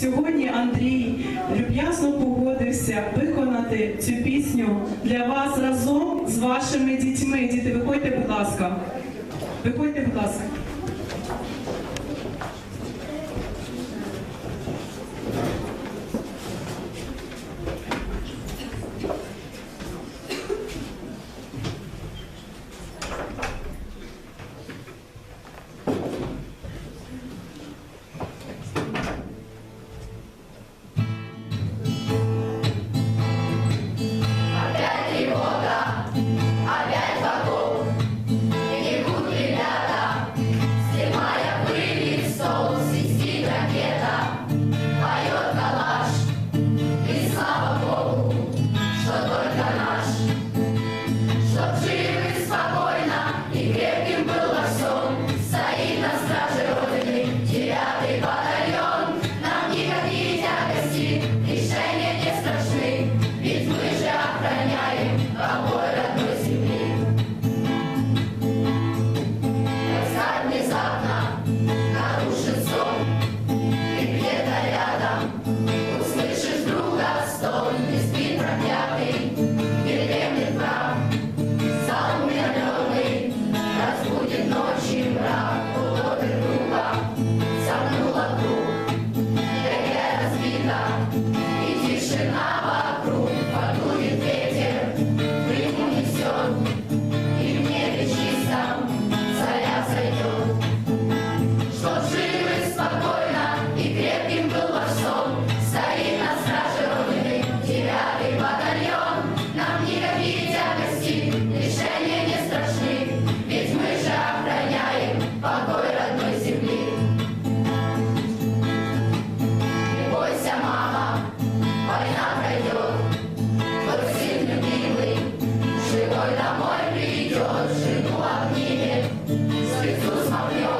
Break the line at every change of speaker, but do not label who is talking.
Сьогодні Андрій люб'язно погодився виконати цю пісню для вас разом з вашими дітьми. Діти, виходьте, будь ласка. Виходьте, будь ласка. Hallelujah.